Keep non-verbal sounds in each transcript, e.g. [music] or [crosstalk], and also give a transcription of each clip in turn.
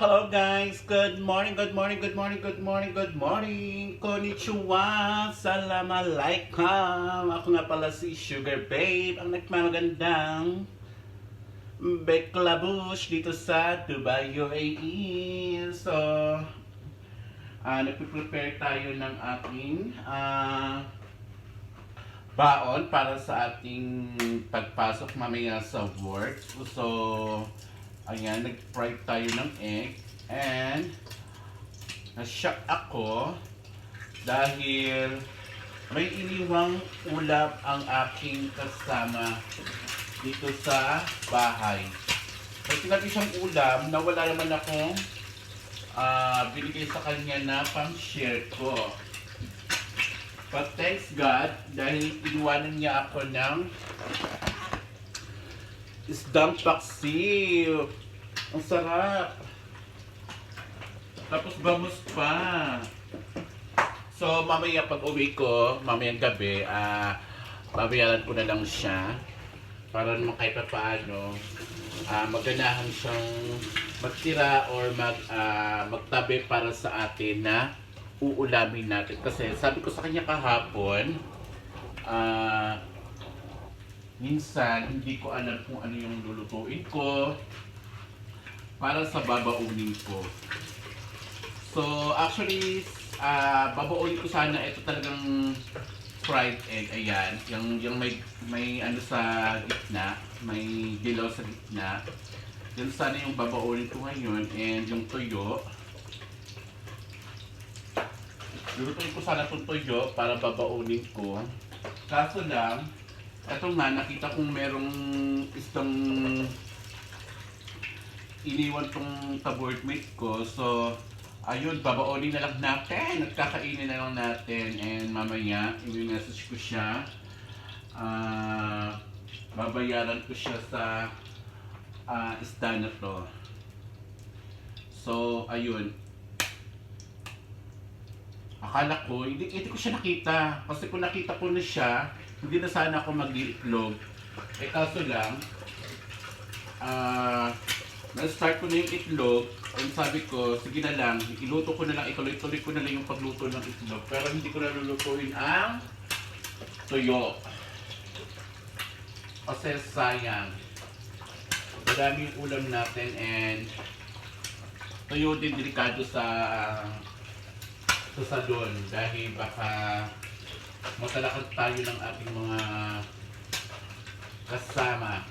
Hello guys, good morning, good morning, good morning, good morning, good morning. Konnichiwa, salam alaikum. Ako nga pala si Sugar Babe, ang nagmamagandang Beklabush dito sa Dubai, UAE. So, ah nagpe-prepare tayo ng ating ah, baon para sa ating pagpasok mamaya sa work. So, ayan, nag-fry tayo ng egg and na-shock ako dahil may iniwang ulap ang aking kasama dito sa bahay. May sinabi siyang ulam na wala naman akong ah, binigay sa kanya na pang-share ko. But thanks God, dahil iniwanan niya ako ng isdang paksiw. Ang sarap. Tapos bangus pa. So, mamaya pag uwi ko, mamayang gabi, ah, babayaran ko na lang siya para naman kahit pa paano ah, maganahan siyang magtira or mag, ah, magtabi para sa atin na uulamin natin. Kasi sabi ko sa kanya kahapon, ah, minsan hindi ko alam kung ano yung lulutuin ko para sa babaunin ko. So, actually, ah babaunin ko sana ito talagang fried egg. Ayan, yung, yung may, may ano sa gitna, may dilaw sa gitna. Yan sana yung babaunin ko ngayon and yung tuyo. Lulutuin ko sana itong tuyo para babaunin ko. Kaso lang, eto nga, nakita kong merong isang iniwan tong ka-board mate ko. So, ayun, babaonin na lang natin. Nagkakainin na lang natin. And mamaya, i-message ko siya. Ah, babayaran ko siya sa ah, isda to. So, ayun. Akala ko, hindi, hindi ko siya nakita. Kasi kung nakita ko na siya, hindi na sana ako mag-iitlog. Eh kaso lang, ah, na-start ko na yung itlog, and sabi ko, sige na lang, iluto ko na lang, ituloy-tuloy ko na lang yung pagluto ng itlog. Pero hindi ko na lulutuin ang tuyo. Kasi sayang. Madami yung ulam natin and tuyo din delikado sa sa salon dahil baka matalakad tayo ng ating mga kasama.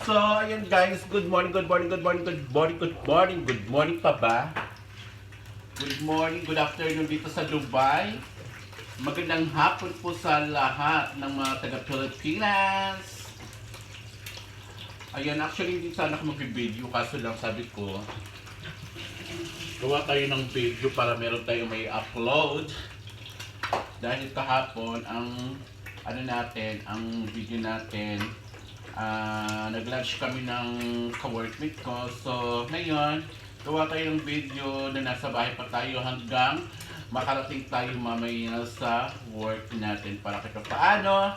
So, ayan guys, good morning, good morning, good morning, good morning, good morning, good morning pa ba? Good morning, good afternoon dito sa Dubai. Magandang hapon po sa lahat ng mga taga-Pilipinas. Ayan, actually hindi sana ako mag-video kaso lang sabi ko gawa tayo ng video para meron tayo may upload dahil kahapon ang ano natin, ang video natin ah nag-lunch kami ng ka-workmate ko. So ngayon gawa tayo ng video na nasa bahay pa tayo hanggang makarating tayo mamaya sa work natin para kahit paano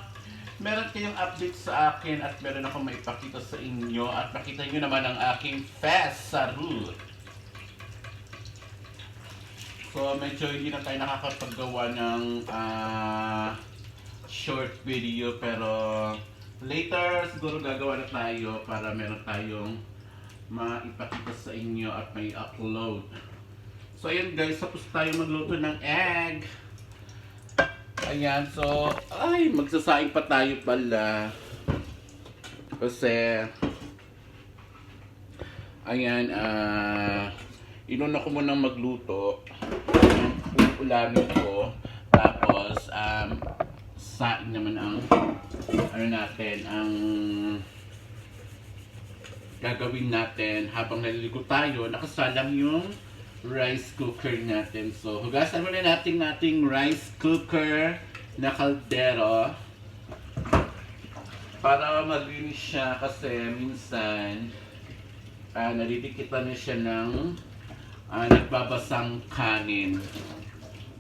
meron kayong update sa akin at meron akong maipakita sa inyo at makita nyo naman ang aking fest sa route So medyo hindi na tayo nakakapaggawa ng ah, short video pero later siguro gagawa na tayo para meron tayong maipakita sa inyo at may upload. So ayan guys, tapos tayo magluto ng egg. Ayan, so ay magsasaing pa tayo pala. Kasi ayan, ah inuna ko munang magluto ulamin ko tapos um, saing naman ang ano natin ang gagawin natin habang naliligo tayo nakasalang yung rice cooker natin so hugasan muna natin nating rice cooker na kaldero para malinis siya kasi minsan ah nadidikitan na siya ng ah, nagbabasang kanin.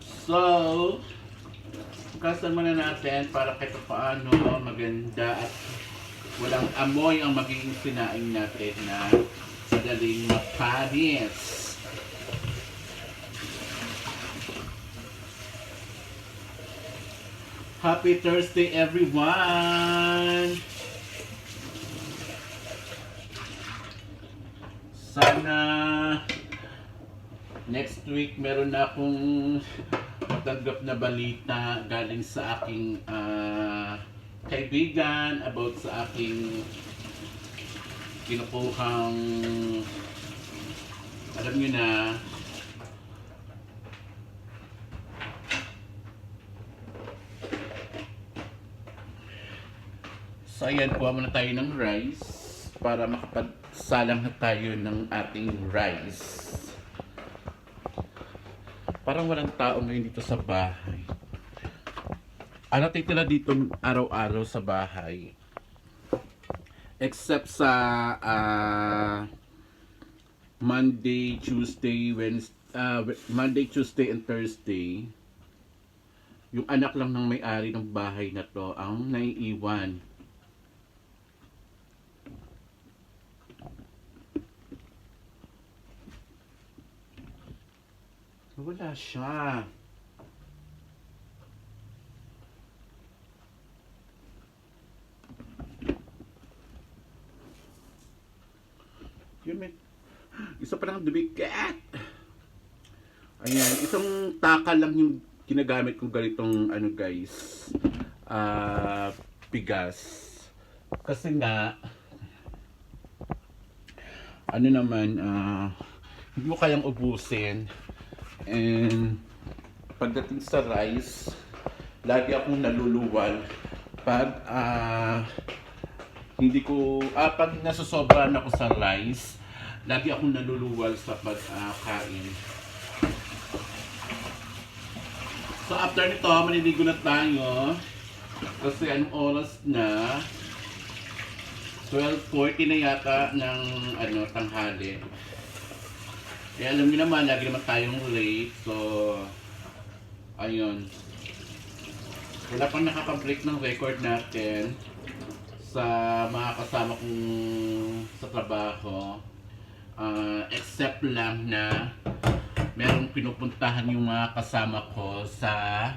So, hugasan muna natin para kahit paano maganda at walang amoy ang magiging sinaing natin na madaling mapanis. Happy Thursday everyone! Sana next week meron na akong [laughs] matanggap na balita galing sa aking ah, kaibigan about sa aking kinukuhang alam nyo na So ayan, kuha muna tayo ng rice para makapagsalang na tayo ng ating rice. Parang walang tao ngayon dito sa bahay. Ano titira dito araw-araw sa bahay? Except sa ah, Monday, Tuesday, Wednesday, Monday, Tuesday, and Thursday. Yung anak lang ng may-ari ng bahay na to ang naiiwan. Wala siya. Yun may... Isa pa lang dumikat. Ayan, isang taka lang yung ginagamit kong ganitong ano guys. Ah, pigas. Kasi nga ano naman ah hindi mo kayang ubusin. And pagdating sa rice, lagi akong naluluwal pag ah hindi ko ah pag nasosobrahan ako sa rice, lagi akong naluluwal sa pagkain. so after nito, maniligo na tayo. Kasi anong oras na? 12.40 na yata ng ano, tanghali. Eh, alam niyo naman, lagi naman tayong late. So, ayun. Wala pang nakaka-break ng record natin sa mga kasama kong sa trabaho. Ah, except lang na merong pinupuntahan yung mga kasama ko sa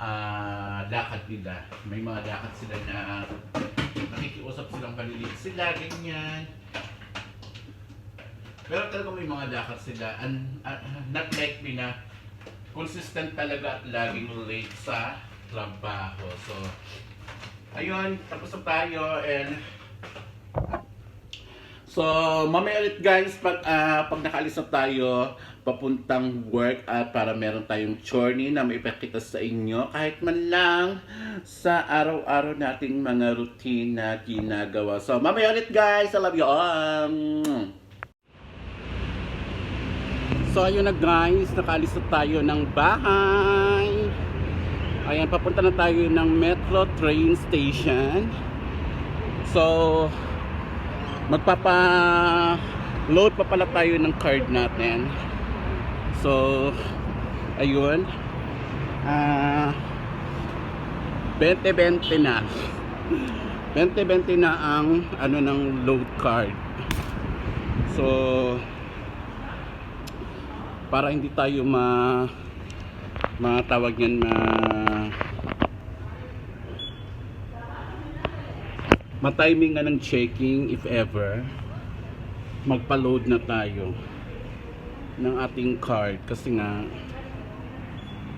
ah, lakad nila. May mga lakad sila na nakikiusap silang kalilit sila, ganyan. Pero talaga may mga lakad sila. And, ah, not like me na consistent talaga at laging late sa trabaho. So, ayun, tapos na tayo and So, mamaya ulit guys, pag, ah, pag nakaalis na tayo, papuntang work at para meron tayong journey na maipakita sa inyo kahit man lang sa araw-araw nating mga routine na ginagawa. So, mamaya ulit guys. I love you all. So, ayun na guys. Nakaalis na tayo ng bahay. Ayan, papunta na tayo ng Metro Train Station. So, magpapa load pa pala tayo ng card natin so ayun ah 20-20 na 20-20 na ang ano ng load card so para hindi tayo ma matawag yan na ma-timing nga ng checking if ever magpa-load na tayo ng ating card. Kasi nga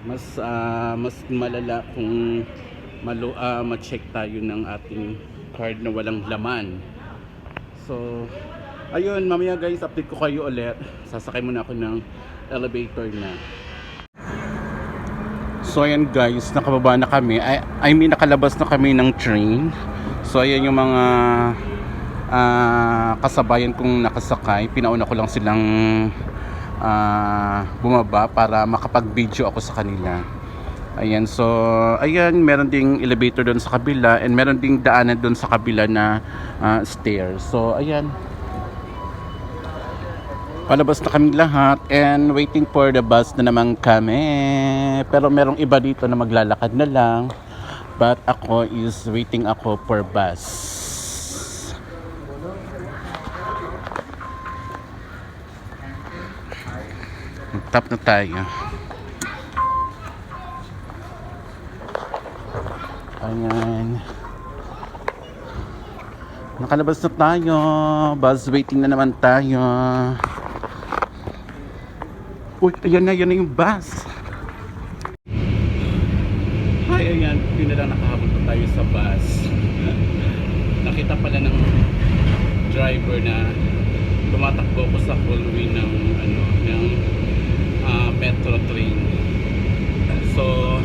mas ah, mas malala kung malo ah, ma-check tayo ng ating card na walang laman. So ayun mamaya guys update ko kayo ulit. Sasakay muna ako ng elevator na So ayan guys, nakababa na kami. I, I mean nakalabas na kami ng train. So ayan yung mga ah, kasabayan kong nakasakay. Pinauna ko lang silang ah, bumaba para makapag-video ako sa kanila. Ayan, so ayan, meron ding elevator doon sa kabila and meron ding daanan doon sa kabila na ah, stairs. So ayan, Palabas na kami lahat and waiting for the bus na naman kami. Pero merong iba dito na maglalakad na lang. But ako is waiting ako for bus. Stop na tayo. Ayan. Nakalabas na tayo. Bus waiting na naman tayo. Uy, ayan na, yan na yung bus. Hi, ayan. Yun na lang nakahabol pa tayo sa bus. Nakita pala ng driver na tumatakbo ko sa hallway ng ano ng ah, metro train. So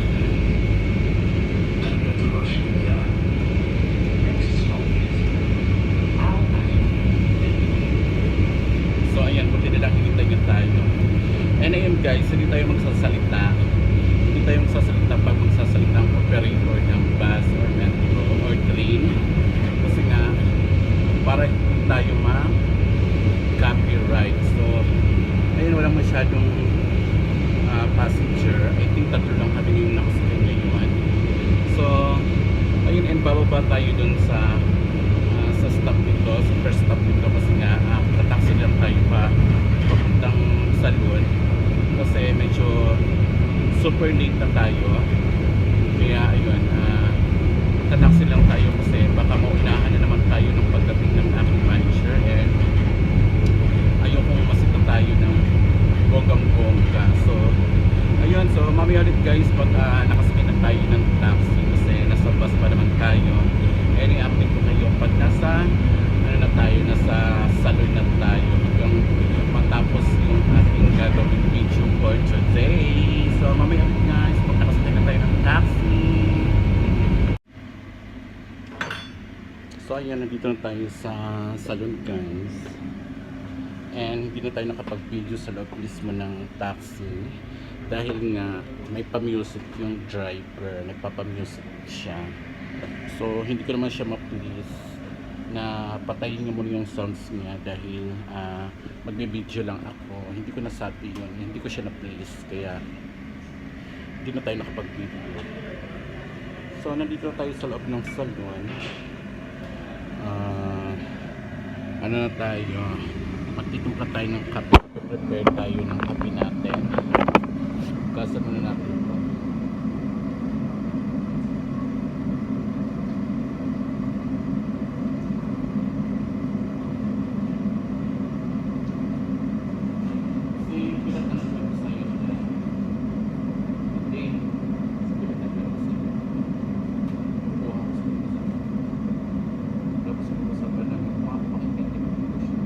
So ayan, buti nila hinintay niya tayo. And ayun guys, hindi tayo magsasalita. Hindi tayo magsasalita pag magsasalita ang operator ng bus or metro or train. Kasi nga, para hindi tayo ma copyright. So, ayun, walang masyadong ah, passenger. I think tatlo lang kami yung nakasakay ngayon. So, ayun, and bababa tayo dun sa ah, sa stop nito, sa first stop nito kasi nga, uh, taxi lang tayo pa papuntang salon kasi medyo super late na tayo. Kaya ayun, uh, taxi lang tayo kasi baka maunahan na naman tayo ng pagdating ng aking manager and ayokong masita tayo ng bonggang-bongga. So, ayun. So, mamaya ulit guys pag ah, nakasakay na tayo ng taxi kasi nasa bus pa naman tayo. And i-update ko kayo pag nasa ano na tayo, nasa salon na tayo hanggang matapos yung ating gagawin video for today. So, mamaya ulit guys pag nakasakay na tayo ng taxi. So, ayan, nandito na tayo sa salon guys. And hindi na tayo nakapag-video sa loob mismo ng taxi dahil nga may pa-music yung driver, nagpapa-music siya. So hindi ko naman siya ma-please na patayin niya muna yung sounds niya dahil ah, magbe-video lang ako. Hindi ko nasabi yun, hindi ko siya na-please kaya hindi na tayo nakapag-video. So nandito na tayo sa loob ng salon. Ah, ano na tayo? Magtitimpla tayo ng kape. Prepare tayo ng kape natin. Gasan muna natin ito Si pinatan ko sa'yo Hindi. Si pinatan ko sa'yo. Kuha ko sa tapos usapan namin kung ano pakikita mo dito siya.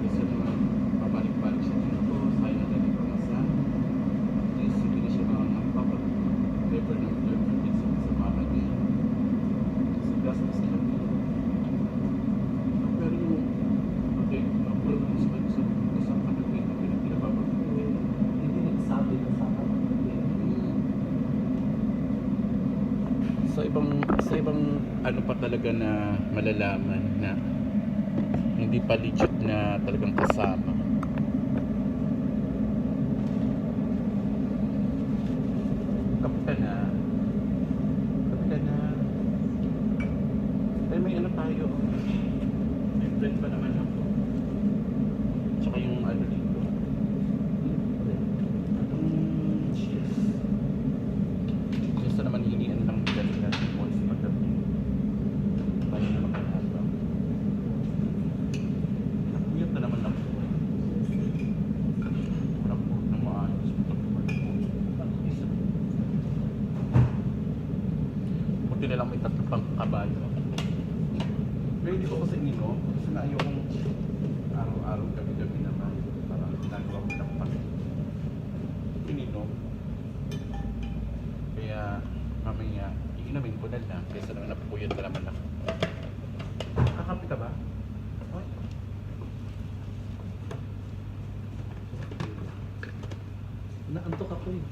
Kasi naman, pabalik-balik siya dito. Sayo na dali pa masa. Yes, hindi na siya mga papag-paper ng driver dito sa mga niya. Kasi gastos na kami. Pero yung okay, approve mo sa sa sa kanagay na pinapapagpapit. Hindi nagsabi na sa akin. sa ibang sa ibang ano pa talaga na malalaman na hindi pa legit na talagang kasama. Kape ka na. Kape ka na. Eh, may ano tayo. May friend pa naman ako. Tsaka yung ano dito. Mm, cheers. Gusto naman hinian lang dali natin once pagdating. Tayo na makahabang. Nakuyot na naman ako. Wala po ng maayos. Buti na lang may tatlo pang kabayo. Pero hindi ko kasi na ayokong araw-araw gabi-gabi naman. Para ginagawa ko lang pa. Ininom. Kaya mamaya, iinumin ko na lang kaysa naman napupuyat ka naman ako. Kakapi ka ba? Naantok ako eh.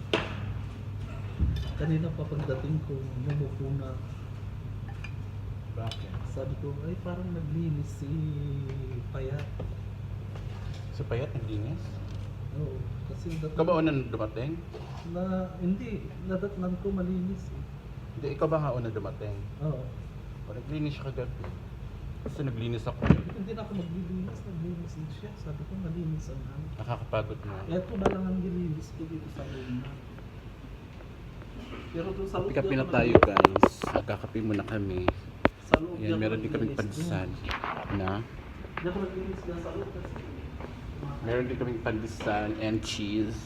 Kanina pa pagdating ko, numupo na. Sabi ko, ay parang naglinis si Payat. Sa payat, ang linis? Oo, kasi Ikaw ba unang dumating? na, hindi, nadatnan ko malinis eh. Hindi, ikaw ba nga unang dumating? Oo. O naglinis siya kagabi. Kasi naglinis ako. Hindi na ako maglilinis, naglinis din siya. Sabi ko, malinis ang ano. Nakakapagod na. Ito na lang ang nilinis ko dito sa room na. Pero doon sa loob Pikapi di na tayo naglinis. guys. Magkakapi muna kami. Ako meron din kaming pandesan. Na? Meron din kaming pandesan and cheese.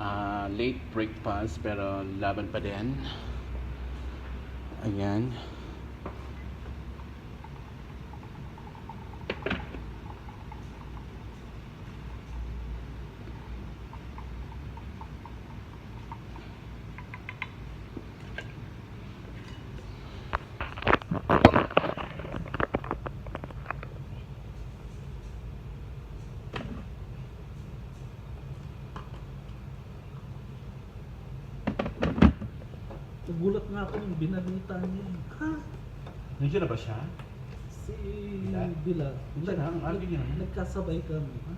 Ah, late breakfast pero laban pa din. Ayan. Nagulat nga ako nung binalita niya. Ha? Nandiyan na ba siya? Si Bila? Bila. Bila na, ang agi niya. Nagkasabay kami. Ha?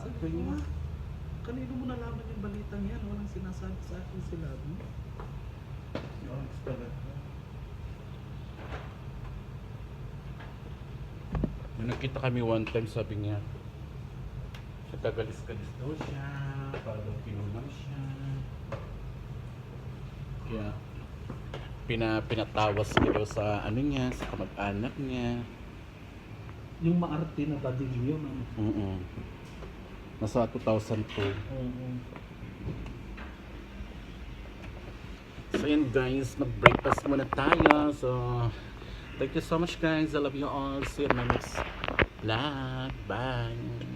Sabi ko, niya. "Ah, kanino mo nalaman yung balitang yan? Walang sinasabi sa akin sila. no?" Nung nakita kami one time, sabi niya, nagkagalis-galis daw siya, parang pinuman siya. Kaya, pina, pinatawas niya daw sa ano niya, sa kamag-anak niya. Yung maarte na badilyo. Ano? Mm Nasa 2002. Oo. So yun guys, mag-breakfast muna tayo. So, thank you so much guys. I love you all. See you in my next vlog. Bye.